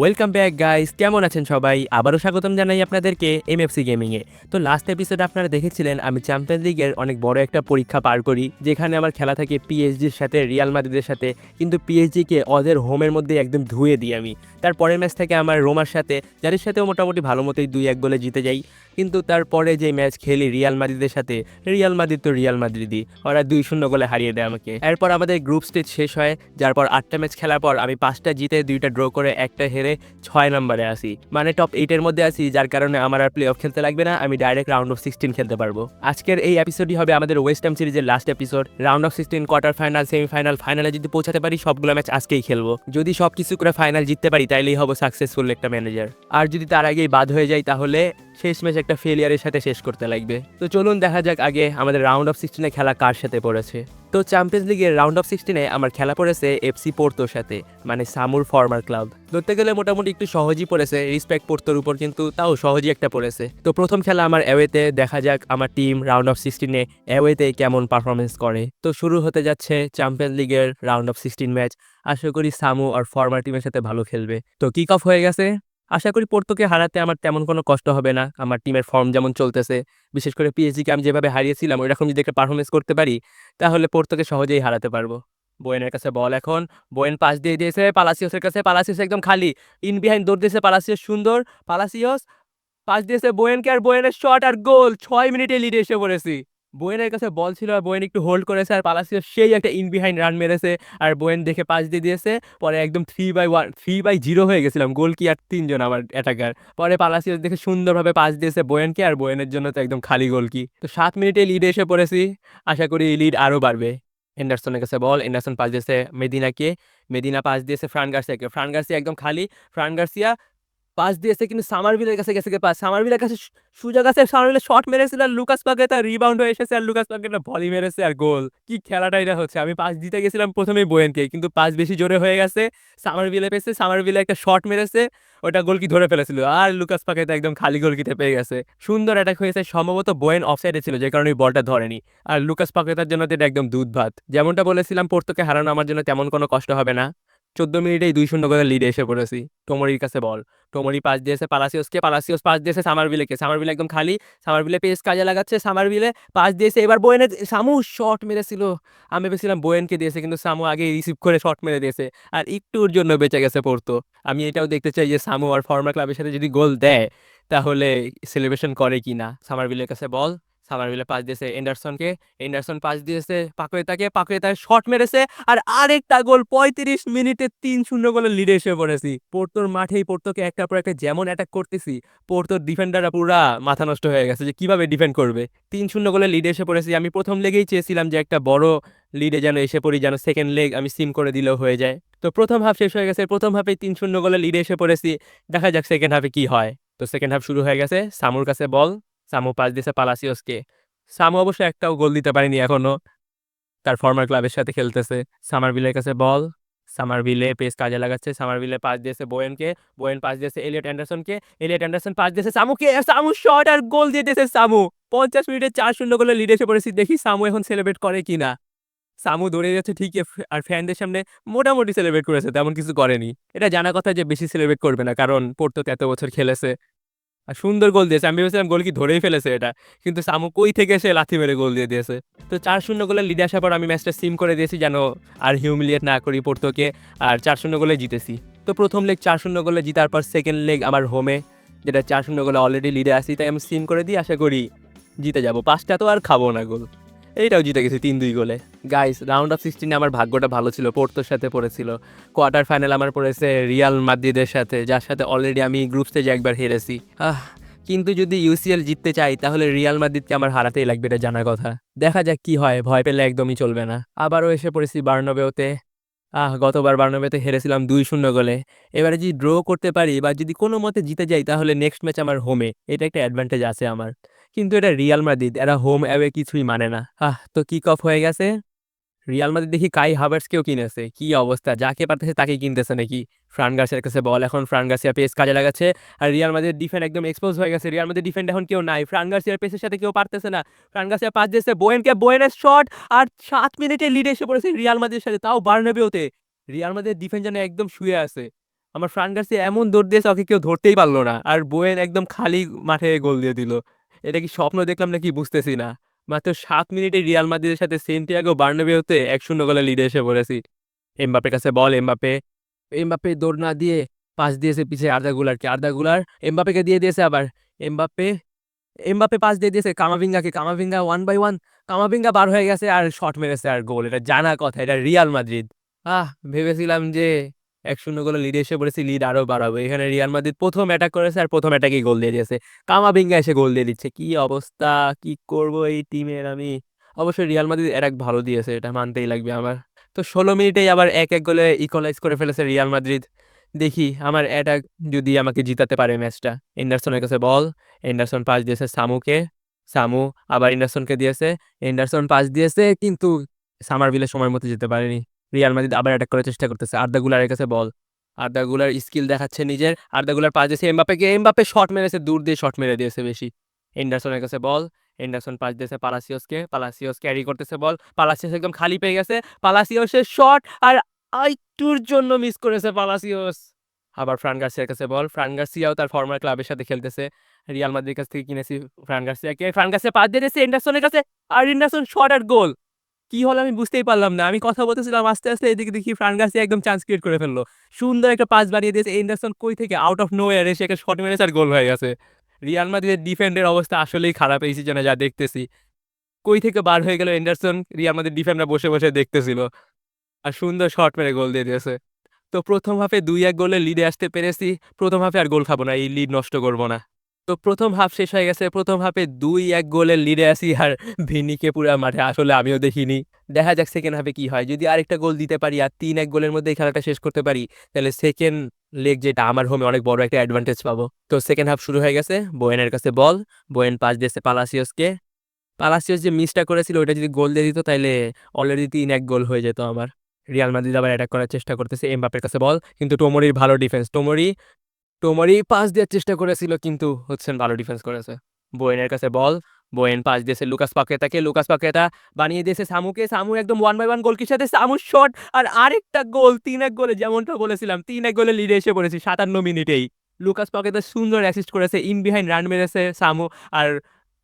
Welcome back guys কেমন আছেন সবাই? আবারও স্বাগতম জানাই আপনাদেরকে এমএফসি গেমিংয়ে তো লাস্ট এপিসোড আপনারা দেখেছিলেন, আমি চ্যাম্পিয়ন্স লিগের অনেক বড় একটা পরীক্ষা পার করি, যেখানে আমার খেলা থাকে পিএইচডির সাথে রিয়াল মাদ্রিদের সাথে। কিন্তু পিএইচডিকে অদের হোমের মধ্যে একদম ধুয়ে দিই আমি। তার পরের ম্যাচ থেকে আমার রোমার সাথে, যাদের সাথেও মোটামুটি ভালো মতোই দুই এক গোলে জিতে যাই। কিন্তু তারপরে যে ম্যাচ খেলি রিয়াল মাদ্রিদের সাথে, রিয়াল মাদ্রিদ তো রিয়াল মাদ্রিদই। ওরা দুই শূন্য গোলে হারিয়ে দেয় আমাকে। এরপর আমাদের গ্রুপ স্টেজ শেষ হয়, যার পর আটটা ম্যাচ খেলার পর আমি পাঁচটা জিতে, দুইটা ড্র করে, একটা হেরে ছয় নম্বরে আসি। মানে টপ এইটের মধ্যে আসি যার কারণে আমার আর প্লে অফ খেলতে লাগবে না, আমি ডাইরেক্ট রাউন্ড অফ সিক্সটিন খেলতে পারব। আজকের এই এপিসোডই হবে আমাদের ওয়েস্ট হাম সিরিজের last episode round of sixteen quarter final semifinal ফাইনালে যদি পৌঁছাতে পারি, সবগুলো ম্যাচ আজকেই খেলব। যদি সব কিছু করে ফাইনাল জিততে পারি, তাইলেই হব সাকসেসফুল একটা ম্যানেজার আর যদি তার আগেই বাদ হয়ে যায় তাহলে শেষ ম্যাচ একটা ফেলিয়ারের সাথে শেষ করতে লাগবে। তো চলুন দেখা যাক আগে আমাদের রাউন্ড অফ সিক্সটিনে খেলা কার সাথে পড়েছে। তো চ্যাম্পিয়ন্স লিগের রাউন্ড অফ সিক্সটিনে আমার খেলা পড়েছে এফসি পোর্তোর সাথে মানে সামুর ফর্মার ক্লাব ধরতে গেলে মোটামুটি একটু সহজই পড়েছে রিসপেক্ট পোর্তোর উপর কিন্তু তাও সহজই একটা পড়েছে। তো প্রথম খেলা আমার অ্যাওয়েতে দেখা যাক আমার টিম রাউন্ড অফ সিক্সটিনে অ্যাওয়েতে কেমন পারফরমেন্স করে। তো শুরু হতে যাচ্ছে চ্যাম্পিয়ন্স লিগের রাউন্ড অফ সিক্সটিন ম্যাচ আশা করি সামু আর ফর্মার টিমের সাথে ভালো খেলবে। তো কিক অফ হয়ে গেছে। আশা করি পোর্তোকে হারাতে আমার তেমন কোনো কষ্ট হবে না। আমার টিমের ফর্ম যেমন চলতেছে, বিশেষ করে পিএসজিকে আমি যেভাবে হারিয়েছিলাম, ওইরকম যদি একটা পারফরমেন্স করতে পারি, তাহলে পোর্তোকে সহজেই হারাতে পারব। বোয়েনের কাছে বল এখন, বোয়েন পাস দিয়ে দিয়েছে পালাসিওসের কাছে পালাসিওস একদম খালি। ইন বিহাইন্ড দৌড় দিয়েছে পালাসিওস সুন্দর। পালাসিওস পাস দিয়েছে বোয়েনকে, আর বোয়েনের শট আর গোল ছয় মিনিটে লিডে এসে পড়েছি। বোয়েনের কাছে বল ছিল আর বোয়েন একটু হোল্ড করেছে আর পালাসিওস সেই একটা ইন বিহাইন্ড রান মেরেছে আর বোয়েন দেখে পাস দিয়ে দিয়েছে। পরে একদম three by one three by zero হয়ে গেছিলাম গোল কি আর তিনজন আমার অ্যাটাকার পরে পালাসিওস দেখে সুন্দরভাবে পাস দিয়েছে বোয়েনকে আর বোয়েনের জন্য তো একদম খালি গোল কি। তো সাত মিনিটে লিডে এসে পড়েছি। আশা করি লিড আরও বাড়বে। এন্ডারসনের কাছে বল এন্ডারসন পাস দিয়েছে মেদিনাকে। মেদিনা পাস দিয়েছে ফ্রান গার্সিয়াকে। ফ্রান গার্সিয়া একদম খালি। ফ্রান গার্সিয়া পাস দিয়েছে কিন্তু সামারভিলের কাছে গেছে পাস সামারভিলের কাছে সু- সুযোগ আছে সামারভিলের শট মেরেছিল আর লুকাস পাকে তার রিবাউন্ড হয়ে এসেছে আর লুকাস পাকে ভলি মেরেছে আর গোল কি খেলাটা এটা হচ্ছে? আমি পাস দিতে গেছিলাম প্রথমেই বোয়েনকে কিন্তু পাস বেশি জোরে হয়ে গেছে। সামারভিলে পেয়েছে সামারভিলে একটা শট মেরেছে, ওটা গোল কি ধরে ফেলেছিল? আর লুকাস পাকে তো একদম খালি গোল কিতে পেয়ে গেছে। সুন্দর অ্যাটাক হয়েছে, সম্ভবত বোয়েন অফসাইডে ছিল, যে কারণে বলটা ধরেনি। আর লুকাস পাকেতার জন্য তো এটা একদম দুধ ভাত। যেমনটা বলেছিলাম, পোর্তোকে হারানো আমার জন্য তেমন কোনো কষ্ট হবে না। চোদ্দ মিনিটেই দুই শূন্য করে লিডে এসে পড়েছি। টোমরির কাছে বল। টোমরি পাস দিয়েছে পালাসিওসকে, পালাসিওস পাস দিয়েছে সামারভিলেকে সামারভিলে একদম খালি সামারভিলে পেস কাজে লাগাচ্ছে সামারভিলে পাস দিয়েছে। এবার বোয়েনের, সামু শট মেরেছিল। আমি ভেবেছিলাম বোয়েনকে দিয়েছে, কিন্তু সামু আগে রিসিভ করে শট মেরে দিয়েছে। আর একটুর জন্য বেঁচে গেছে পড়তো আমি এটাও দেখতে চাই যে সামু আর ফর্মার ক্লাবের সাথে যদি গোল দেয়, তাহলে সেলিব্রেশন করে কি না সামারভিলের কাছে বল। সামারভিলে পাস দিয়েছে এন্ডারসনকে। এন্ডারসন পাস দিয়েছে পাকুয়েতাকে। পাকুয়েতায় শট মেরেছে আর আরেকটা গোল পঁয়ত্রিশ মিনিটে তিন শূন্য গোলে লিডে এসে পড়েছি। পোর্তোর মাঠেই পোর্তোকে একটা পর একটা যেমন অ্যাটাক করতেছি পোর্তোর ডিফেন্ডাররা পুরা মাথা নষ্ট হয়ে গেছে যে কীভাবে ডিফেন্ড করবে। তিন শূন্য গোলে লিডে এসে পড়েছি। আমি প্রথম লেগেই চেয়েছিলাম যে একটা বড় লিডে যেন এসে পড়ি, যেন সেকেন্ড লেগ আমি সিম করে দিলেও হয়ে যায়। তো প্রথম হাফ শেষ হয়ে গেছে। প্রথম হাফে তিন শূন্য গোলে লিডে এসে পড়েছি। দেখা যাক সেকেন্ড হাফে কি হয়। তো সেকেন্ড হাফ শুরু হয়ে গেছে। সামুর কাছে বল সামু পাস দিয়েছে পালাসিওসকে। সামু অবশ্য একটাও গোল দিতে পারেনি এখনও। তার ফর্মার ক্লাবের সাথে খেলতেছে। সামারভিলের কাছে বল সামারভিলে পেস কাজে লাগাচ্ছে। সামারভিলে পাস দিয়েছে বোয়েনকে বোয়েন পাস দিয়েছে এলিয়ট অ্যান্ডারসনকে এলিয়ট অ্যান্ডারসন পাস দিয়েছে সামুকে। সামু শট আর গোল দিয়ে দিয়েছে সামু। পঞ্চাশ মিনিটে চার শূন্য গোলে লিড এসে পড়েছি। দেখি সামু এখন সেলিব্রেট করে কি না সামু দৌড়ে যাচ্ছে ঠিকই আর ফ্যানদের সামনে মোটামুটি সেলিব্রেট করেছে, তেমন কিছু করেনি। এটা জানা কথা যে বেশি সেলিব্রেট করবে না, কারণ পোর্তো এত বছর খেলেছে। আর সুন্দর গোল দিয়েছে। আমি ভেবেছিলাম গোল কি ধরেই ফেলেছে এটা, কিন্তু সামু কই থেকে এসে লাথি মেরে গোল দিয়ে দিয়েছে। তো চার শূন্য গোলে লিডে আসার পর আমি ম্যাচটা সিম করে দিয়েছি যেন আর হিউমিলিয়েট না করি পড়তোকে আর চার শূন্য গোলে জিতেছি। তো প্রথম লেগ চার শূন্য গোলে জিতার পর সেকেন্ড লেগ আমার হোমে যেটা চার শূন্য গোলে অলরেডি লিডে আসি তাই আমি সিম করে দিই আশা করি জিতে যাব। পাঁচটা তো আর খাব না গোল। এইটাও জিতে গেছি তিন দুই গোলে। গাইস রাউন্ড অফ সিক্সটিনে আমার ভাগ্যটা ভালো ছিল পোর্তোর সাথে পড়েছিল। কোয়ার্টার ফাইনাল আমার পড়েছে রিয়াল মাদ্রিদের সাথে, যার সাথে অলরেডি আমি গ্রুপ স্টেজে একবার হেরেছি। আহ, কিন্তু যদি ইউসিএল জিততে চাই, তাহলে রিয়াল মাদ্রিদকে আমার হারাতেই লাগবে এটা জানার কথা। দেখা যাক কি হয়, ভয় পেলে একদমই চলবে না। আবারও এসে পড়েছি বার্নবেওতে। আহ, গতবার বার্নবেতে হেরেছিলাম দুই শূন্য গোলে। এবারে যদি ড্র করতে পারি বা যদি কোনো মতে জিতে যাই, তাহলে নেক্সট ম্যাচ আমার হোমে এটা একটা অ্যাডভান্টেজ আছে আমার। কিন্তু এটা রিয়াল মাদ্রিদ এরা হোম অ্যাওয়ে কিছুই মানে না। আহ, তো কিক অফ হয়ে গেছে। রিয়াল মাদ্রিদ দেখি কাই হাভার্সকেও কিনেছে। কি অবস্থা? যাকে পারতেছে তাকে কিনতেছে নাকি? ফ্রান গার্সিয়ার কাছে বল এখন ফ্রান গার্সিয়া পেস কাজে লাগাচ্ছে। আর রিয়াল মাদ্রিদ ডিফেন্ড একদম এক্সপোজ হয়ে গেছে। রিয়াল মাদ্রিদ ডিফেন্ড এখন কেউ নাই। ফ্রান গার্সিয়ার পেসের সাথে কেউ পারতেছে না। ফ্রান গার্সিয়া পাস দিয়েছে। বোয়েনকে বোয়েনের শট আর সাত মিনিটে লিড এসে পড়েছে রিয়াল মাদ্রিদের সাথে, তাও বার্নাবেওতে রিয়াল মাদ্রিদ ডিফেন্ড যেন একদম শুয়ে আছে। আমার ফ্রান গার্সিয়া এমন দৌড় দিয়েছে, ওকে কেউ ধরতেই পারল না। আর বোয়েন একদম খালি মাঠে গোল দিয়ে দিল। এটা কি স্বপ্ন দেখলাম নাকি বুঝতেছি না। মাত্র সাত মিনিটে রিয়াল মাদ্রিদের সাথে সেন্টিয়াগো বার্নাবেউতে এক শূন্য গোলে লিডে এসে পড়েছি। এমবাপের কাছে বল এমবাপে এমবাপে দৌড় না দিয়ে পাস দিয়েছে পিছে আর্দা গুলারকে আর্দা গুলার এমবাপেকে দিয়ে দিয়েছে আবার। এমবাপে এমবাপে পাস দিয়ে দিয়েছে কামাভিঙ্গাকে। Camavinga one by one Camavinga বার হয়ে গেছে আর শট মেরেছে আর গোল এটা জানা কথা, এটা রিয়াল মাদ্রিদ। আহ, ভেবেছিলাম যে এক শূন্য গোলে লিড এসে পড়েছি লিড আরও বাড়াবো। এখানে রিয়াল মাদ্রিদ প্রথম অ্যাটাক করেছে আর প্রথম অ্যাটাকেই গোল দিয়ে দিয়েছে। কামাভিঙ্গা এসে গোল দিয়ে দিচ্ছে। কি অবস্থা? কি করব এই টিমের আমি? অবশ্যই রিয়াল মাদ্রিদ অ্যাটাক ভালো দিয়েছে, এটা মানতেই লাগবে আমার। তো ষোলো মিনিটেই আবার এক এক গোলে ইকোলাইজ করে ফেলেছে রিয়াল মাদ্রিদ দেখি, আমার অ্যাটাক যদি আমাকে জিতাতে পারে ম্যাচটা এন্ডারসনের কাছে বল এন্ডারসন পাস দিয়েছে সামুকে সামু আবার এন্ডারসনকে দিয়েছে। এন্ডারসন পাস দিয়েছে, কিন্তু সামারভিলের সময় মতো যেতে পারেনি। রিয়াল মাদ্রিদ আবার অ্যাটাক করার চেষ্টা করতেছে। আর্দা গুলারের কাছে বল। আর্দা গুলার স্কিল দেখাচ্ছে নিজের। আর্দা গুলার পাস দিয়েছে এমবাপেকে এমবাপে শট মেরেছে, দূর দিয়ে শট মেরে দিয়েছে বেশি। এন্ডারসনের কাছে বল। এন্ডারসন পাস দিয়েছে পালাসিওসকে পালাসিওস ক্যারি করতেছে বল। পালাসিওস একদম খালি পেয়ে গেছে। পালাসিওসের শট আর আইটুর জন্য মিস করেছে পালাসিওস আবার ফ্রান গার্সিয়ার কাছে বল। ফ্রান গার্সিয়াও তার ফর্মার ক্লাবের সাথে খেলতেছে। রিয়াল মাদ্রিদের কাছ থেকে কিনেছি ফ্রান গার্সিয়াকে ফ্রান গার্সিয়া পাস দিয়ে দিয়েছে এন্ডারসনের কাছে। আর এন্ডারসন শট আর গোল কি হলো আমি বুঝতেই পারলাম না। আমি কথা বলতেছিলাম আস্তে আস্তে এদিকে দেখি ফ্রান গার্সিয়া একদম চান্স ক্রিয়েট করে ফেলল। সুন্দর একটা পাস বাড়িয়ে দিয়েছে। এন্ডারসন কই থেকে? আউট অফ নো এয়ার এসে একটা শট মেরেছে আর গোল হয়ে গেছে। রিয়াল মাদ্রিদের ডিফেন্ডের অবস্থা আসলেই খারাপ এই সিজনে যা দেখতেছি। কই থেকে বার হয়ে গেল এন্ডারসন? রিয়াল মাদ্রিদ ডিফেন্ডার বসে বসে দেখতেছিল। আর সুন্দর শট মেরে গোল দিয়ে দিয়েছে। তো প্রথম হাফে দুই এক গোলে লিডে আসতে পেরেছি। প্রথম হাফে আর গোল খাব না, এই লিড নষ্ট করব না। তো প্রথম হাফ শেষ হয়ে গেছে। প্রথম হাফে দুই এক গোলের লিডে আসি আর ভিনিকে পুরা মাঠে। আসলে আমিও দেখিনি। দেখা যাক সেকেন্ড হাফে কি হয়। যদি আরেকটা গোল দিতে পারি আর তিন এক গোলের মধ্যে এই খেলাটা শেষ করতে পারি, তাহলে সেকেন্ড লেগ যেটা, আমার হোমে অনেক বড় একটা অ্যাডভান্টেজ পাবো। তো সেকেন্ড হাফ শুরু হয়ে গেছে। বোয়েনের কাছে বল বোয়েন পাস দিয়েছে পালাসিওসকে। পালাসিওস যে মিসটা করেছিল ওটা যদি গোল দিয়ে দিত, তাহলে অলরেডি তিন এক গোল হয়ে যেত আমার। রিয়াল মাদ্রিদ আবার অ্যাটাক করার চেষ্টা করতেছে এমবাপের কাছে বল কিন্তু টোমরির ভালো ডিফেন্স টোমরি টোমরি পাস দেওয়ার চেষ্টা করেছিল, কিন্তু হচ্ছেন ভালো ডিফেন্স করেছে। বোয়েনের কাছে বল, বোয়েন পাস দিয়েছে লুকাস পাকেতাকে লুকাস পাকেতা বানিয়ে দিয়েছে সামুকে, সামু একদম ওয়ান বাই ওয়ান গোলকির সাথে? সামুর শট আর আরেকটা গোল তিন এক গোলে যেমনটা বলেছিলাম, তিন এক গোলে লিডে এসে পড়েছি সাতান্ন মিনিটেই। লুকাস পাকেতা সুন্দর অ্যাসিস্ট করেছে ইন বিহাইন্ড রান মেরেছে সামু আর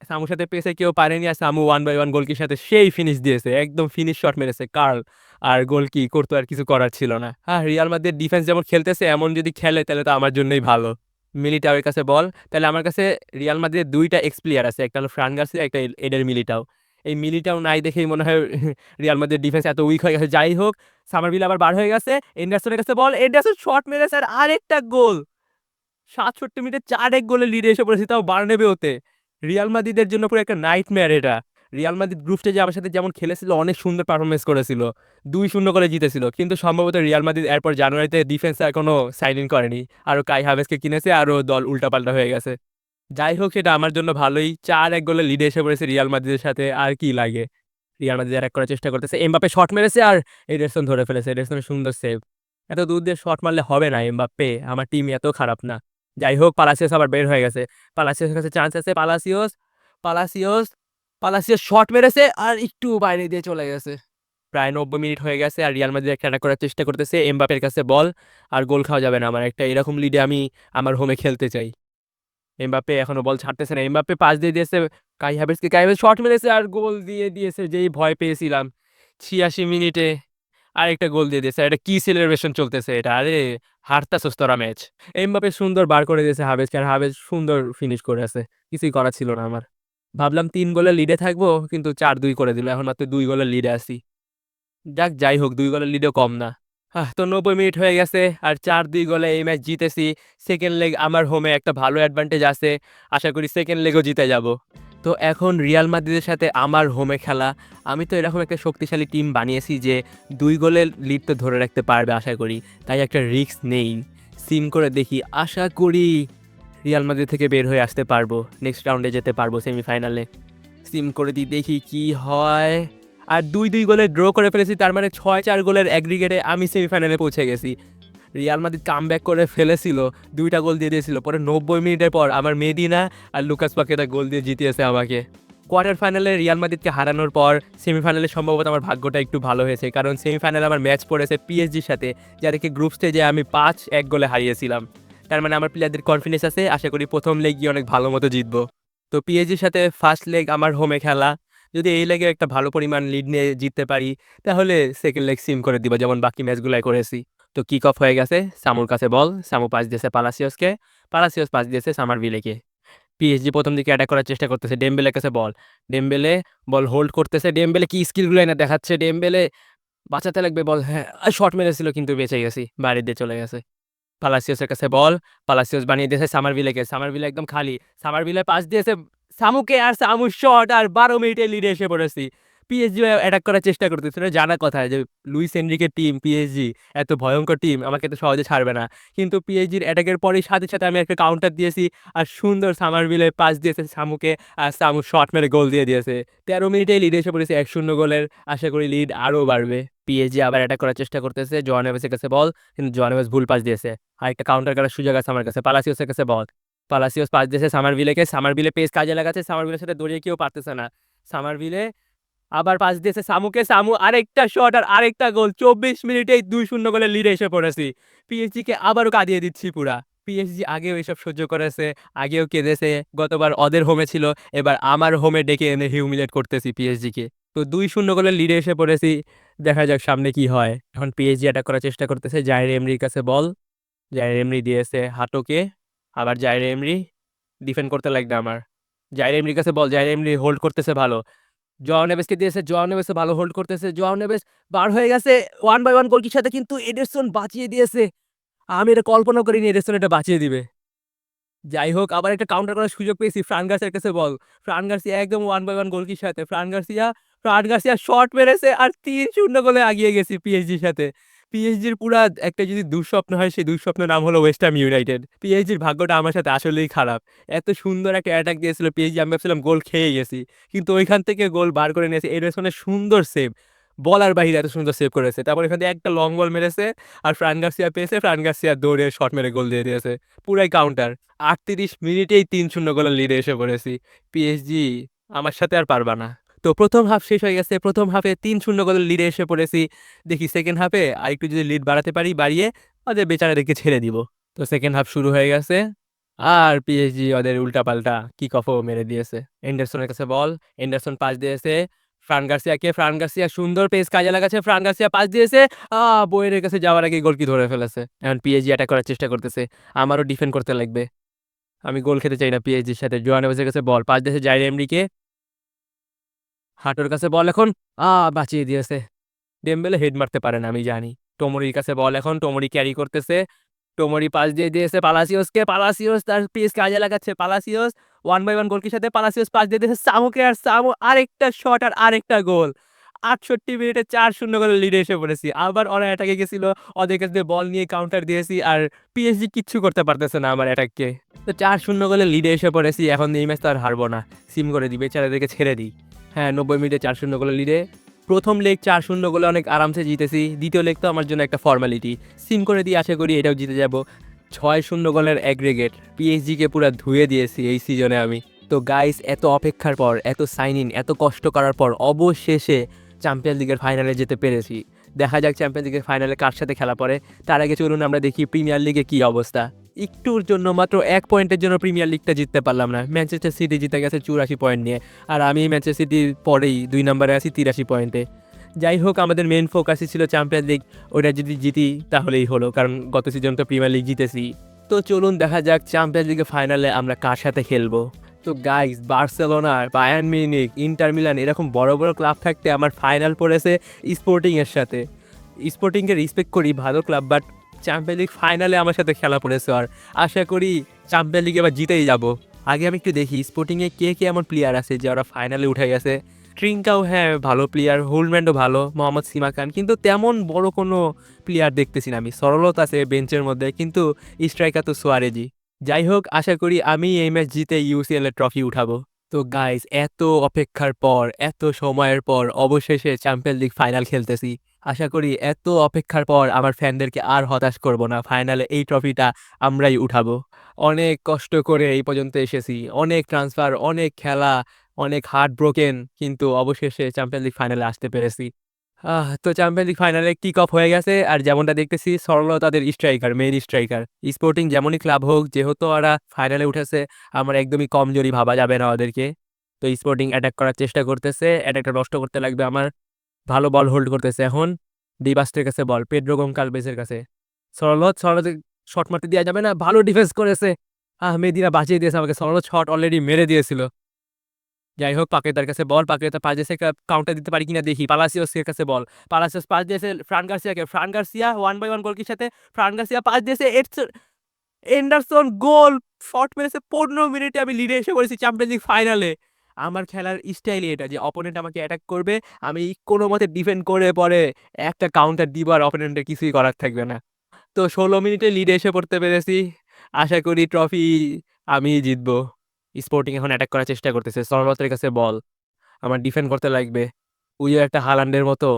সামুর সাথে পেসে কেউ পারেনি আর সামু ওয়ান বাই ওয়ান গোলকির সাথে সেই ফিনিশ দিয়েছে। একদম ফিনিশ শট মেরেছে। কার্ল আর গোল কি? করতো আর কিছু করার ছিল না। হ্যাঁ রিয়াল মাদ্রিদ ডিফেন্স যেমন খেলতেছে, এমন যদি খেলে তাহলে তো আমার জন্যই ভালো। মিলিটাওয়ের কাছে বল। তাহলে আমার কাছে রিয়াল মাদ্রিদের দুইটা এক্স প্লেয়ার আছে। একটা হলো ফ্রান গার্সিয়া একটা এডের মিলিটাও এই মিলিটাও নাই দেখেই মনে হয় রিয়াল মাদ্রিদের ডিফেন্স এত উইক হয়ে গেছে। যাই হোক সামারভিল আবার বার হয়ে গেছে। এন্ডারসনের কাছে বল। এন্ডারসন শট মেরেছে আর আরেকটা গোল সাতষট্টি মিনিটে চার এক গোলে লিডে এসে পড়েছে, তাও বার নেবে ওতে। রিয়াল মাদিদের জন্য পুরো একটা নাইটমেয়ার এটা। রিয়াল মাদ্রিদ গ্রুপ স্টেজে আমার সাথে যেমন খেলেছিল, অনেক সুন্দর পারফরমেন্স করেছিল। দুই শূন্য করে জিতেছিল। কিন্তু সম্ভবত রিয়াল মাদ্রিদ এরপর জানুয়ারিতে ডিফেন্সে আর কোনো সাইন ইন করেনি। আরও কাই হাভেসকে কিনেছে, আরও দল উল্টাপাল্টা হয়ে গেছে। যাই হোক, সেটা আমার জন্য ভালোই। চার এক গোলে লিডে এসে পড়েছে রিয়াল মাদ্রিদের সাথে। আর কি লাগে? রিয়াল মাদ্রিদ এক করার চেষ্টা করতেছে। এমবাপে শট মেরেছে আর এডারসন ধরে ফেলেছে। এডারসনের সুন্দর সেভ এত দূর দিয়ে শট মারলে হবে না এমবাপ্পে আমার টিম এত খারাপ না। যাই হোক পালাসিয়াস আবার বের হয়ে গেছে। পালাসিয়াসের কাছে চান্স আছে পালাসিওস পালাসিওস পালাসিয়াস শট মেরেছে আর একটু বাইরে দিয়ে চলে গেছে। প্রায় নব্বই মিনিট হয়ে গেছে আর রিয়াল মাদ্রিদ একটা করার চেষ্টা করতেছে এমবাপের কাছে বল আর গোল খাওয়া যাবে না আমার একটা এরকম লিডে আমি আমার হোমে খেলতে চাই। এমবাপে এখনও বল ছাড়তেছে না। এমবাপে পাস দিয়ে দিয়েছে কাই হ্যাভেসকে কাই হ্যাভেস শট মেরেছে আর গোল দিয়ে দিয়েছে, যেই ভয় পেয়েছিলাম। ছিয়াশি মিনিটে আরেকটা গোল দিয়ে দিয়েছে। এটা কি সেলিব্রেশন চলতেছে এটা? আরে হারতাছস তোরা ম্যাচ। এমবাপে সুন্দর বার করে দিয়েছে হাভেজকে আর হাবেজ সুন্দর ফিনিশ করে আছে। কিছুই করা ছিল না আমার। ভাবলাম তিন গোলের লিডে থাকব কিন্তু চার দুই করে দিল। এখন মাত্র দুই গোলের লিডে আসি যাক যাই হোক দুই গোলের লিডেও কম না। আহ, তো নব্বই মিনিট হয়ে গেছে আর চার দুই গোলে এই ম্যাচ জিতেছি। সেকেন্ড লেগ আমার হোমে একটা ভালো অ্যাডভান্টেজ আছে। আশা করি সেকেন্ড লেগও জিতে যাব। তো এখন রিয়াল মাদ্রিদের সাথে আমার হোমে খেলা। আমি তো এরকম একটা শক্তিশালী টিম বানিয়েছি যে দুই গোলের লিড তো ধরে রাখতে পারবে আশা করি। তাই একটা রিস্ক নেই। সিম করে দেখি। আশা করি রিয়াল মাদ্রিদ থেকে বের হয়ে আসতে পারব। নেক্সট রাউন্ডে যেতে পারব সেমিফাইনালে সিম করে দিই, দেখি কি হয়। আর দুই দুই গোলে ড্র করে ফেলেছি, তার মানে ছয় চার গোলের অ্যাগ্রিগেটে আমি সেমিফাইনালে পৌঁছে গেছি। রিয়াল মাদ্রিদ কাম ব্যাক করে ফেলেছিল, দুইটা গোল দিয়ে দিয়েছিল। পরে নব্বই মিনিটের পর আমার মেডিনা আর লুকাস পাকেটা গোল দিয়ে জিতিয়েছে আমাকে। কোয়ার্টার ফাইনালে রিয়াল মাদ্রিদকে হারানোর পর সেমিফাইনালে সম্ভবত আমার ভাগ্যটা একটু ভালো হয়েছে, কারণ সেমিফাইনালে আমার ম্যাচ পড়েছে পিএসজির সাথে, যাদেরকে গ্রুপ স্টেজে আমি পাঁচ এক গোলে হারিয়েছিলাম। তার মানে আমার প্লেয়ারদের কনফিডেন্স আছে, আশা করি প্রথম লেগ গিয়ে অনেক ভালো মতো জিতবো। তো পিএসজির সাথে ফার্স্ট লেগ আমার হোমে খেলা। যদি এই লেগে একটা ভালো পরিমাণ লিড নিয়ে জিততে পারি, তাহলে সেকেন্ড লেগ সিম করে দিব, যেমন বাকি ম্যাচগুলোয় করেছি। তো কিক অফ হয়ে গেছে। সামুর কাছে বল, সামু পাস দিয়েছে পালাসিয়াসকে পালাসিয়াস পাস দিয়েছে সামার ভিলেকে। পিএসজি প্রথম দিকে অ্যাটাক করার চেষ্টা করতেছে ডেমবেলের কাছে বল। ডেমবেলে বল হোল্ড করতেছে। ডেমবেলে কি স্কিলগুলো এনে দেখাচ্ছে? ডেমবেলে বাঁচাতে লাগবে বল। হ্যাঁ শর্ট মেরেছিল কিন্তু বেঁচে গেছি বাইরে দিয়ে চলে গেছে। পালাসিয়াসের কাছে বল পালাসিয়াস বানিয়ে দিয়েছে সামার ভিলেকে। সামার ভিলে একদম খালি। সামার ভিলে পাস দিয়েছে সামুকে আর সামু শট আর বারো মিনিটে লিডে এসে পড়েছি। পিএসজি অ্যাটাক করার চেষ্টা করতেছিল জানা কথা যে লুইস এনরিকের টিম পিএসজি এত ভয়ঙ্কর টিম আমাকে তো সহজে ছাড়বে না। কিন্তু পিএসজির অ্যাটাকের পরেই সাথে সাথে আমি একটা কাউন্টার দিয়েছি আর সুন্দর সামার বিলে পাস দিয়েছে সামুকে আর সামু শট মেরে গোল দিয়ে দিয়েছে। তেরো মিনিটেই লিড এসে পড়েছে এক শূন্য গোলের। আশা করি লিড আরও বাড়বে। পিএসজি আবার অ্যাটাক করার চেষ্টা করতেছে। জোয়ান এভেসের কাছে বল কিন্তু জোয়ান ভুল পাস দিয়েছে। আর একটা কাউন্টার করার সুযোগ আছে আমার কাছে পালাসিওসের কাছে বল পালাসিওস পাস দিয়েছে সামার বিলেকে সামার বিলে পেস কাজে লাগাচ্ছে। সামার বিলের সাথে দৌড়িয়ে কেউ পারতেছে না। সামার বিলে আবার পাশ দিয়েছে সামুকে সামু আরেকটা শট আর আরেকটা গোল চব্বিশ মিনিটেই দুই শূন্য গোলে লিডে এসে পড়েছি। পিএসজিকে আবারও কাঁদিয়ে দিচ্ছি পুরা। পিএসজি আগেও এসব সহ্য করেছে, আগেও কেঁদেছে। গতবার ওদের হোমে ছিল। এবার আমার হোমে ডেকে এনে হিউমিলেট করতেছি পিএসজিকে তো দুই শূন্য গোলে লিডে এসে পড়েছি। দেখা যাক সামনে কি হয়। এখন পিএসজি অ্যাটাক করার চেষ্টা করতেছে। জায়ের এমরির কাছে বল জায়ের এমরি দিয়েছে হাটোকে আবার জায়ের এমরি ডিফেন্ড করতে লাগবে আমার। জায়ের এমরির কাছে বল জায়ের এমরি হোল্ড করতেছে ভালো। জোয়াও নেভেসকে দিয়েছে জোয়াও নেভেসে ভালো হোল্ড করতেছে জোয়াও নেভেস বার হয়ে গেছে ওয়ান বাই ওয়ান গোলকির সাথে কিন্তু এডারসন বাঁচিয়ে দিয়েছে। আমি এটা কল্পনা করিনি এডারসন এটা বাঁচিয়ে দিবে। যাই হোক, আবার একটা কাউন্টার করার সুযোগ পেয়েছি ফ্রান গার্সিয়ার কাছে বল। ফ্রান গার্সিয়া একদম ওয়ান বাই ওয়ান গোলকির সাথে Fran Garcia Fran Garcia shot মেরেছে আর তিন শূন্য গোলে আগিয়ে গেছি পিএইচডির সাথে। পিএসজির পুরা একটা যদি দুঃস্বপ্ন হয়, সেই দুঃস্বপ্নের নাম হলো ওয়েস্ট হাম ইউনাইটেড পিএসজির ভাগ্যটা আমার সাথে আসলেই খারাপ। এত সুন্দর একটা অ্যাটাক দিয়েছিল পিএসজি আমি ভাবছিলাম গোল খেয়ে গেছি। কিন্তু ওইখান থেকে গোল বার করে নিয়েছে এডারসনের সুন্দর সেভ বলার বাহিরে এত সুন্দর সেভ করেছে। তারপর এখান থেকে একটা লং বল মেরেছে, আর ফ্রান গার্সিয়া পেয়েছে। ফ্রান গার্সিয়া দৌড়ে শট মেরে গোল দিয়ে দিয়েছে। পুরাই কাউন্টার আটত্রিশ মিনিটেই তিন শূন্য গোলের লিডে এসে পড়েছি। পিএসজি আমার সাথে আর পারবা না। তো প্রথম হাফ শেষ হয়ে গেছে। প্রথম হাফে তিন শূন্য গোলের লিডে এসে পড়েছি। দেখি সেকেন্ড হাফে আর একটু যদি লিড বাড়াতে পারি, বাড়িয়ে ওদের বেচারাদেরকে ছেড়ে দিব। তো সেকেন্ড হাফ শুরু হয়ে গেছে। আর পিএসজি ওদের উল্টাপাল্টা কিক অফও মেরে দিয়েছে। এন্ডারসনের কাছে বল। এন্ডারসন পাস দিয়েছে। ফ্রান গার্সিয়াকে ফ্রান গার্সিয়া সুন্দর পেস কাজে লাগাচ্ছে। ফ্রান গার্সিয়া পাস দিয়েছে। বইয়ের কাছে যাওয়ার আগে গোল কি ধরে ফেলেছে? এখন পিএসজি অ্যাটাক করার চেষ্টা করতেছে। আমারও ডিফেন্ড করতে লাগবে। আমি গোল খেতে চাই না পিএসজির সাথে। জোয়ানেভেসের কাছে বল। পাস দিয়েছে জাইর এমরিকে। হাঁটুর কাছে বল এখন। আ বাঁচিয়ে দিয়েছে। ডেম্বেলে হেড মারতে পারে না, আমি জানি। টোমরির কাছে বল এখন, টোমরি ক্যারি করতেছে। টোমরি পাস দিয়ে দিয়েছে পালাসিওসকে। পালাসিওস তার পিস কাজে লাগাচ্ছে। পালাসিওস ওয়ান বাই ওয়ান গোলকির সাথে পালাসিওস পাস দিয়ে দিয়েছে সামুকে। আর সামু আরেকটা শট আর আরেকটা গোল। আটষট্টি মিনিটে চার শূন্য করে লিডে এসে পড়েছি। আবার ওরা অ্যাটাকে গেছিল। ওদের কাছে বল নিয়ে কাউন্টার দিয়েছি আর পিএসজি কিচ্ছু করতে পারতেছে না আমার অ্যাটাককে তো চার শূন্য গোলে লিডে এসে পড়েছি। এখন এই ম্যাচ তো আর হারবো না। সিম করে দিই বেচারাদেরকে ছেড়ে দিই। হ্যাঁ নব্বই মিনিটে চার শূন্য গোলে লিডে প্রথম লেগ চার শূন্য গোলে অনেক আরামসে জিতেছি। দ্বিতীয় লেগ তো আমার জন্য একটা ফর্মালিটি সিম করে দিয়ে আশা করি এটাও জিতে যাব। ছয় শূন্য গোলের অ্যাগ্রেগেট পিএইচজিকে পুরো ধুয়ে দিয়েছি এই সিজনে আমি। তো গাইস এত অপেক্ষার পর, এত সাইন ইন এত কষ্ট করার পর অবশেষে চ্যাম্পিয়ন লিগের ফাইনালে যেতে পেরেছি। দেখা যাক চ্যাম্পিয়ন লিগের ফাইনালে কার সাথে খেলা পড়ে। তার আগে চলুন আমরা দেখি প্রিমিয়ার লিগে কী অবস্থা। একটুর জন্য মাত্র এক পয়েন্টের জন্য প্রিমিয়ার লিগটা জিততে পারলাম না। ম্যানচেস্টার সিটি জিতে গেছে চুরাশি পয়েন্ট নিয়ে। আর আমি ম্যানচেস্টার সিটির পরেই দুই নম্বরে আছি তিরাশি পয়েন্টে। যাই হোক, আমাদের মেন ফোকাসই ছিল চ্যাম্পিয়ন লিগ ওটা যদি জিতি, তাহলেই হলো। কারণ গত সিজন তো প্রিমিয়ার লিগ জিতেছি। তো চলুন দেখা যাক চ্যাম্পিয়ন লিগের ফাইনালে আমরা কার সাথে খেলব। তো guys Barcelona Bayern Munich Inter Milan এরকম বড় বড় ক্লাব থাকতে আমার ফাইনাল পড়েছে স্পোর্টিংয়ের সাথে। স্পোর্টিংকে রেসপেক্ট করি, ভালো ক্লাব বাট চ্যাম্পিয়ন লিগ ফাইনালে আমার সাথে খেলা পড়েছে আর আশা করি চ্যাম্পিয়ন লিগে এবার জিতেই যাব। আগে আমি একটু দেখি স্পোর্টিংয়ে কে কে এমন প্লেয়ার আছে যে ওরা ফাইনালে উঠে গেছে? ট্রিঙ্কাও হ্যাঁ ভালো প্লেয়ার হোলম্যান্ডও ভালো মোহাম্মদ সিমা খান কিন্তু তেমন বড় কোনো প্লেয়ার দেখতেছি না আমি। সরলত আছে বেঞ্চের মধ্যে, কিন্তু স্ট্রাইকার তো সোয়ারেজি যাই হোক, আশা করি আমি এই ম্যাচ জিতে ইউসিএল এর ট্রফি উঠাবো। তো গাইজ এত অপেক্ষার পর, এত সময়ের পর অবশেষে চ্যাম্পিয়ন লিগ ফাইনাল খেলতেছি। আশা করি এত অপেক্ষার পর আমার ফ্যানদেরকে আর হতাশ করব না। ফাইনালে এই ট্রফিটা আমরাই উঠাবো। অনেক কষ্ট করে এই পর্যন্ত এসেছি। অনেক ট্রান্সফার, অনেক খেলা, অনেক হার্ট ব্রোকেন কিন্তু অবশেষে চ্যাম্পিয়ন লিগ ফাইনালে আসতে পেরেছি। তো চ্যাম্পিয়ন লিগ ফাইনালে কিক অফ হয়ে গেছে আর যেমনটা দেখতেছি, সরল তাদের স্ট্রাইকার মেইন স্ট্রাইকার স্পোর্টিং যেমনই ক্লাব হোক, যেহেতু ওরা ফাইনালে উঠেছে, আমার একদমই কমজোরি ভাবা যাবে না ওদেরকে। তো স্পোর্টিং অ্যাটাক করার চেষ্টা করতেছে অ্যাটাকটা নষ্ট করতে লাগবে আমার। ভালো বল হোল্ড করতেছে। এখন ডিবাস্টের কাছে বল পেড্রো গোমকালবেসের কাছে। সরলত সরলত শট মারতে দেওয়া যাবে না, ভালো ডিফেন্স করেছে। আহ মেদিনা বাঁচিয়ে দিয়েছে আমাকে। সরলত শট অলরেডি মেরে দিয়েছিল। যাই হোক পাকেতার কাছে বল পাকেতা পাঁচ দিয়েছে কাউন্টার দিতে পারি কিনা দেখি। পালাসিওসের কাছে বল পালাসিওস পাঁচ দিয়েছে Fran গার্সিয়াকে Fran Garcia one by one গোলকির সাথে ফ্রান গার্সিয়া পাঁচ দিয়েছে এন্ডারসন গোল শট মেরেছে। পনেরো মিনিটে আমি লিডে এসে পড়েছি চ্যাম্পিয়ন লিগ ফাইনালে আমার খেলার স্টাইলই এটা যে অপোনেন্ট আমাকে অ্যাটাক করবে, আমি কোনো মতে ডিফেন্ড করে পরে একটা কাউন্টার দিব আর অপোনেন্টের কিছুই করার থাকবে না। তো ষোলো মিনিটে লিডে এসে পড়তে পেরেছি। আশা করি ট্রফি আমি জিতবো। স্পোর্টিং এখন অ্যাটাক করার চেষ্টা করতেছে। সরবতের কাছে বল আমার ডিফেন্ড করতে লাগবে। উইও একটা হালান্ডের মতো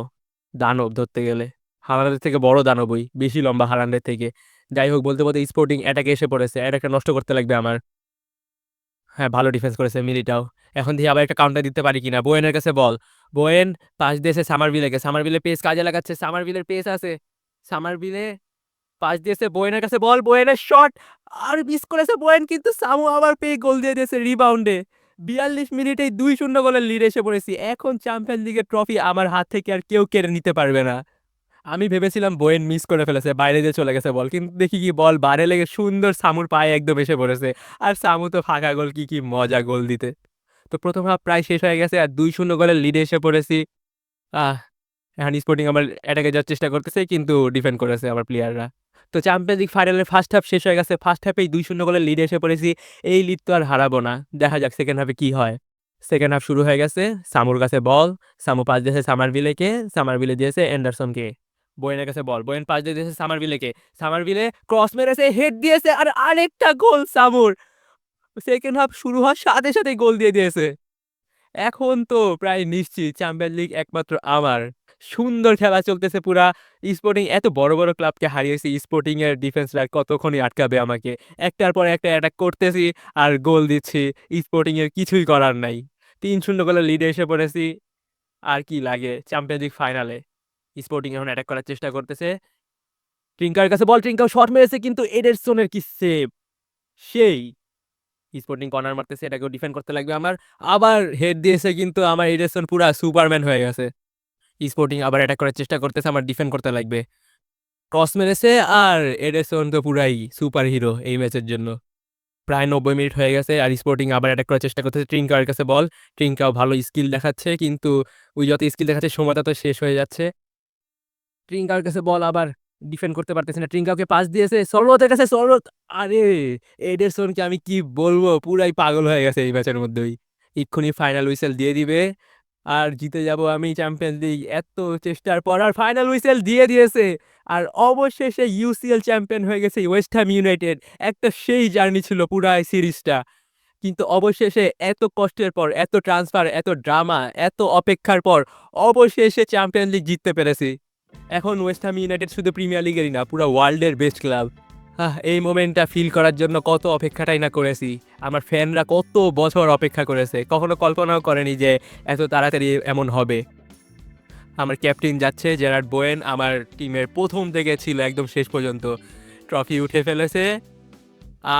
দানব ধরতে গেলে। হালান্ডের থেকে বড় দানবই, বেশি লম্বা হালান্ডের থেকে। যাই হোক, বলতে বলতে স্পোর্টিং অ্যাটাকে এসে পড়েছে। অ্যাটাকটা নষ্ট করতে লাগবে আমার। হ্যাঁ ভালো ডিফেন্স করেছে মিলিটাও। এখন দিয়ে আবার একটা কাউন্টার দিতে পারি কিনা। বোয়েনের কাছে বল। বোয়েন পাশ দিয়েছে সামার বিলেকে সামার বিলে পেস কাজে লাগাচ্ছে। সামার বিলের পেস আছে। সামার বিলে পাশ দিয়েছে বোয়েনের কাছে বল। বোয়েনের শট আর মিস করেছে বোয়েন, কিন্তু সামু আবার পেয়ে গোল দিয়ে দিয়েছে রিবাউন্ডে বিয়াল্লিশ মিনিটেই দুই শূন্য গোলের লিড এসে পড়েছি। এখন চ্যাম্পিয়ন লিগের ট্রফি আমার হাত থেকে আর কেউ কেড়ে নিতে পারবে না। আমি ভেবেছিলাম বোয়েন মিস করে ফেলেছে, বাইরে দিয়ে চলে গেছে বল, কিন্তু দেখি কি বল, বারে লেগে সুন্দর সামুর পায়ে একদম এসে পড়েছে। আর সামু তো ফাঁকা গোল, কি কি মজা গোল দিতে। তো প্রথম হাফ প্রায় শেষ হয়ে গেছে, আর দুই শূন্য গোলের লিডে এসে পড়েছি। আহ, এখন স্পোর্টিং আমার অ্যাটাকে যাওয়ার চেষ্টা করতেছে, কিন্তু ডিফেন্ড করেছে আমার প্লেয়াররা তো চ্যাম্পিয়ন লিগ ফাইনালের ফার্স্ট হাফ শেষ হয়ে গেছে ফার্স্ট হাফেই দুই শূন্য গোলের লিডে এসে পড়েছি, এই লিড তো আর হারাবো না, দেখা যাক সেকেন্ড হাফে কি হয়। সেকেন্ড হাফ শুরু হয়ে গেছে, সামুর কাছে বল সামু পাস দিয়েছে সামার বিলে দিয়েছে অ্যান্ডারসনকে বয়েনের কাছে বল। বয়েন পাস দিয়ে দিয়েছে সামার বিলে ক্রস মেরেছে, হেড দিয়েছে আর আরেকটা গোল সামুর। সেকেন্ড হাফ শুরু হওয়ার সাথে সাথে গোল দিয়ে দিয়েছে। এখন তো প্রায় নিশ্চিত চ্যাম্পিয়ন লিগ একমাত্র আমার। সুন্দর খেলা চলতেছে পুরা। স্পোর্টিং এত বড় বড় ক্লাবকে হারিয়েছি স্পোর্টিং এর ডিফেন্সরা কতক্ষণই আটকাবে আমাকে? একটার পর একটা অ্যাটাক করতেছি আর গোল দিচ্ছি। স্পোর্টিং এর কিছুই করার নাই। তিন শূন্য গোলের লিডে এসে পড়েছি। আর কি লাগে চ্যাম্পিয়ন লিগ ফাইনালে স্পোর্টিং এখন অ্যাটাক করার চেষ্টা করতেছে। ট্রিঙ্কার কাছে বল ট্রিঙ্কাও শট মেরেছে, কিন্তু এডারসনের কি সেভ সেই স্পোর্টিং কর্নার মারতেছে, এটাকেও ডিফেন্ড করতে লাগবে আমার। আবার হেড দিয়েছে, কিন্তু আমার এডারসন পুরা সুপারম্যান হয়ে গেছে। স্পোর্টিং আবার অ্যাটাক করার চেষ্টা করতেছে, আমার ডিফেন্ড করতে লাগবে। ক্রস মেরেছে, আর এডারসন তো পুরাই সুপার হিরো এই ম্যাচের জন্য। প্রায় নব্বই মিনিট হয়ে গেছে, আর স্পোর্টিং আবার অ্যাটাক করার চেষ্টা করতেছে ট্রিঙ্কার কাছে বল ট্রিঙ্কাও ভালো স্কিল দেখাচ্ছে, কিন্তু ওই যত স্কিল দেখাচ্ছে, সময়টা তো শেষ হয়ে যাচ্ছে। ট্রিঙ্কার কাছে বল আবার ডিফেন্ড করতে পারতেছে না। ট্রিঙ্কাওকে পাস দিয়েছে, সরবতের কাছে, সরবত, আরে, এডারসনকে আমি কি বলব? পুরাই পাগল হয়ে গেছে এই ম্যাচের মধ্যেই। এক্ষুনি ফাইনাল হুইসেল দিয়ে দিবে। আর জিতে যাব আমি চ্যাম্পিয়ন্স লিগ এত চেষ্টার পর আর ফাইনাল হুইসেল দিয়ে দিয়েছে। আর অবশেষে ইউসিএল চ্যাম্পিয়ন হয়ে গেছে ওয়েস্ট হ্যাম ইউনাইটেড একটা সেই জার্নি ছিল পুরা এই সিরিজটা। কিন্তু অবশেষে এত কষ্টের পর, এত ট্রান্সফার এত ড্রামা এত অপেক্ষার পর, অবশেষে চ্যাম্পিয়ন লিগ জিততে পেরেছি। এখন ওয়েস্ট হ্যাম ইউনাইটেড শুধু প্রিমিয়ার লিগেরই না, পুরো ওয়ার্ল্ডের বেস্ট ক্লাব হ্যাঁ এই মোমেন্টটা ফিল করার জন্য কত অপেক্ষাটাই না করেছি। আমার ফ্যানরা কত বছর অপেক্ষা করেছে, কখনো কল্পনাও করেনি যে এত তাড়াতাড়ি এমন হবে। আমার ক্যাপ্টেন যাচ্ছে জেরার্ড বোয়েন আমার টিমের প্রথম থেকে ছিল একদম শেষ পর্যন্ত। ট্রফি উঠে ফেলেছে।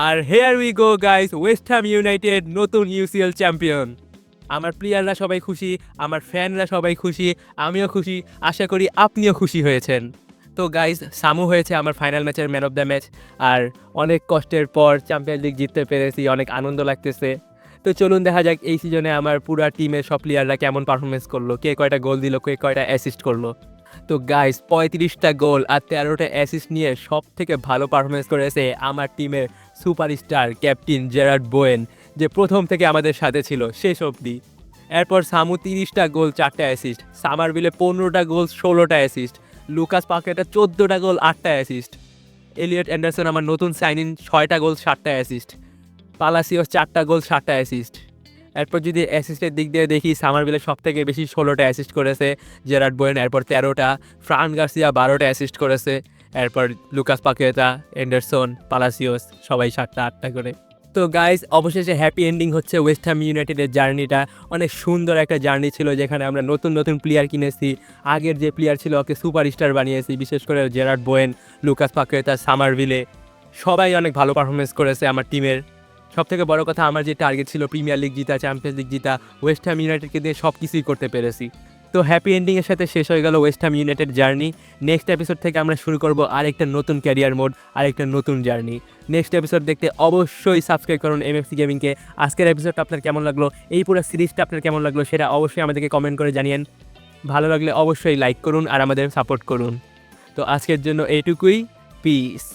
আর here we go guys West Ham United নতুন ইউসিএল চ্যাম্পিয়ন আমার প্লেয়াররা সবাই খুশি, আমার ফ্যানরা সবাই খুশি, আমিও খুশি, আশা করি আপনিও খুশি হয়েছেন। তো গাইস সামু হয়েছে আমার ফাইনাল ম্যাচের ম্যান অফ দ্য ম্যাচ আর অনেক কষ্টের পর চ্যাম্পিয়ন লিগ জিততে পেরেছি, অনেক আনন্দ লাগতেছে। তো চলুন দেখা যাক এই সিজনে আমার পুরা টিমের সব প্লেয়াররা কেমন পারফরমেন্স করল, কে কয়টা গোল দিল, কে কয়টা অ্যাসিস্ট করল। তো গাইস পঁয়ত্রিশটা গোল আর তেরোটা অ্যাসিস্ট নিয়ে সব থেকে ভালো পারফরমেন্স করেছে আমার টিমের সুপারস্টার ক্যাপ্টেন জেরার্ড বোয়েন যে প্রথম থেকে আমাদের সাথে ছিল, শেষ অবধি। এরপর সামু তিরিশটা গোল, চারটা অ্যাসিস্ট সামারবিলে পনেরোটা গোল, ষোলোটা অ্যাসিস্ট লুকাস পাকেটা চোদ্দোটা গোল, আটটা অ্যাসিস্ট এলিয়ট অ্যান্ডারসন আমার নতুন সাইন ইন ছয়টা গোল, সাতটা অ্যাসিস্ট পালাসিওস চারটা গোল, সাতটা অ্যাসিস্ট এরপর যদি অ্যাসিস্টের দিক দিয়ে দেখি সামারবিলে সব থেকে বেশি ষোলোটা অ্যাসিস্ট করেছে, জেরার্ড বোয়েন, এরপর তেরোটা। ফ্রান গার্সিয়া বারোটা অ্যাসিস্ট করেছে, এরপর লুকাস পাকেতা অ্যান্ডারসন পালাসিওস সবাই সাতটা, আটটা করে। তো গাইজ অবশেষে হ্যাপি এন্ডিং হচ্ছে ওয়েস্ট হ্যাম ইউনাইটেডের জার্নিটা। অনেক সুন্দর একটা জার্নি ছিল যেখানে আমরা নতুন নতুন প্লেয়ার কিনেছি। আগের যে প্লেয়ার ছিল, ওকে সুপারস্টার বানিয়েছি, বিশেষ করে Gerrard Bowen Lucas Paqueta Summerville সবাই অনেক ভালো পারফরমেন্স করেছে আমার টিমের সব থেকে বড় কথা, আমার যে টার্গেট ছিল প্রিমিয়ার লিগ জিতা চ্যাম্পিয়ন্স লিগ জিতা ওয়েস্ট হ্যাম ইউনাইটেডকে দিয়ে সব কিছুই করতে পেরেছি। তো হ্যাপি এন্ডিংয়ের সাথে শেষ হয়ে গেল West Ham United journey next episode থেকে আমরা শুরু করব আরেকটা নতুন ক্যারিয়ার মোড আরেকটা নতুন জার্নি নেক্সট এপিসোড দেখতে অবশ্যই সাবস্ক্রাইব করুন এম এমএফসি গেমিংকে আজকের এপিসোডটা আপনার কেমন লাগল? এই পুরো সিরিজটা আপনার কেমন লাগল সেটা অবশ্যই আমাদেরকে কমেন্ট করে জানিয়েন। ভালো লাগলে অবশ্যই লাইক করুন আর আমাদের সাপোর্ট করুন। তো আজকের জন্য এইটুকুই। পিস